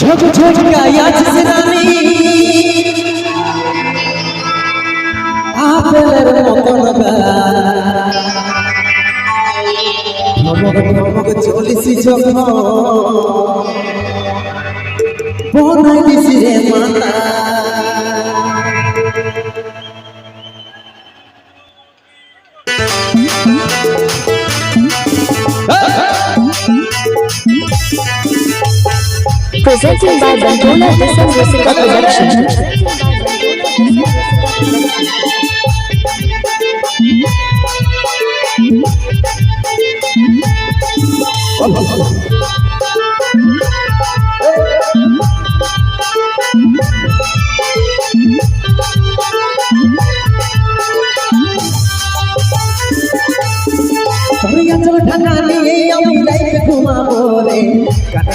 ঝক ঝোঁকাই গাইয়াছিস রানী। আপেলের মতন ধমক ধমক চলিসি যখন। বনাই দিছি রে মাতা। Presenting by Bantola Disam Rasika Production.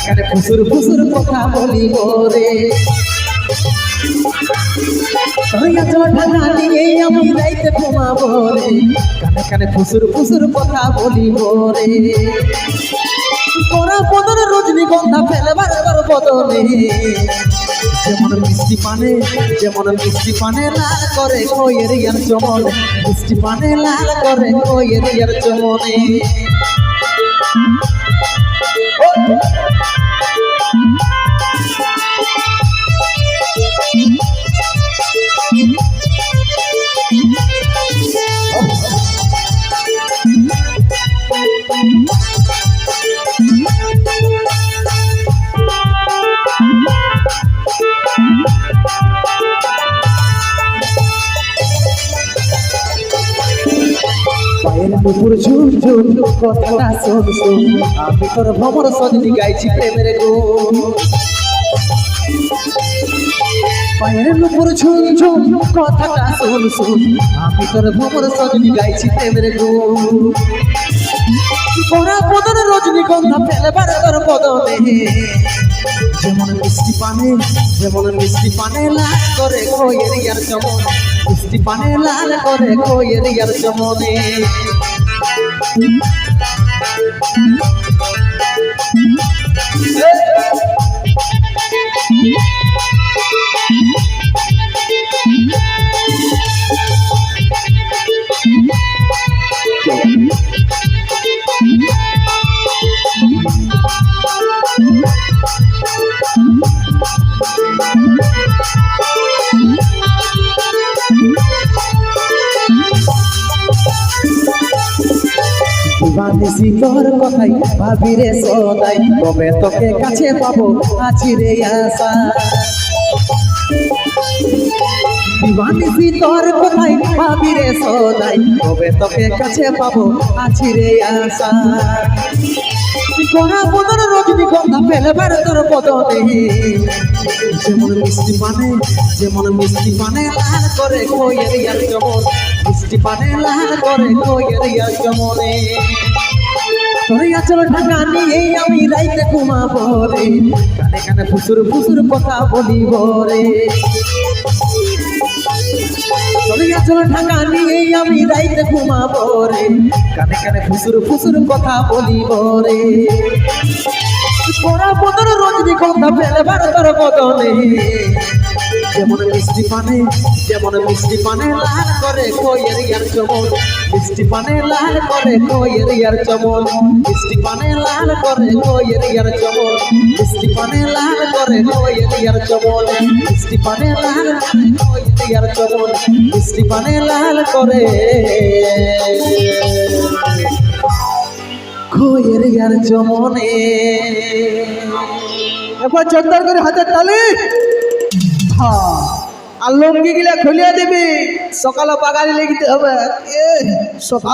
কানে ফুসুর ফুসুর কথা বলিব রে। আমি রাইতে ঘুমাবো রে। কানে কানে ফুসুর ফুসুর কথা বলিব রে। তোরা বদনে রজনীগন্ধা ফেলবার তোর বদনে যেমন মিষ্টি পানে, যেমন মিষ্টি পানে লাল করে কইয়ের ইয়ার চমন। মিষ্টি পানে লাল করে কইয়ের ইয়ার চমনে। পায়ের নুপুর ঝুম ঝুম কথাটা শোন শোন আমি তোর ভ্রমর সজনি গাইছি প্রেমের গুণ পায়ের নুপুর ঝুম ঝুম কথাটা শোন শোন আমি তোর ভ্রমর সজনি গাইছি প্রেমের গুণ পরা বদন রজনীগন্ধা ফেলবার তোর বদনে। যেমন মিষ্টি পানে, যেমন মিষ্টি পানে লাল করে কইয়ের ইয়ার চমন। মিষ্টি পানে লাল করে কইয়ের ইয়ার চমনে। Thank you. বানিসি তোর তোকে কাছে পাবো আছি রে আশা। দিবানিসি তোর কথাই ভাবি রে সদাই। কবে তোকে কাছে পাবো, আছি রে আশা। করা বদন রজনীগন্ধা ফেলবার তোর বদনে যেমন মিষ্টি পানে, যেমন করে কইয়ের ইয়ার চমন মিষ্টি পানে লাল করে কইয়ের ইয়ার চমনে তোরিয়া চল ঢাকা নিয়ে আমি রাইতে ঘুমাবো রে। কানে কানে ফুসুর ফুসুর কথা বলিব রে। চল ঢাকা নিয়ে আমি রাইতে ঘুমাবো রে। কানে কানে ফুসুর ফুসুর কথা বলিব রে। পরা বদন রজনীগন্ধা ফেলবার তোর বদনে যেমন মিষ্টি পানে, যেমন মিষ্টি পানে লাল করে কইয়ের ইয়ার চমন মিষ্টি পানে লাল করে কইয়ের ইয়ার চমন মিষ্টি পানে লাল করে কইয়ের ইয়ার চমন মিষ্টি পানে লাল করে কইয়ের ইয়ার চমন মিষ্টি পানে লাল করে ইয়ার চমন মিষ্টি পানে লাল করে কইয়ের ইয়ার চমনে একবার জোরদার করে হাতের তালি। হ্যাঁ। আর গিলা খুলিয়ে দিবি। সকালে বাগানে লেগিতে হবে। সকাল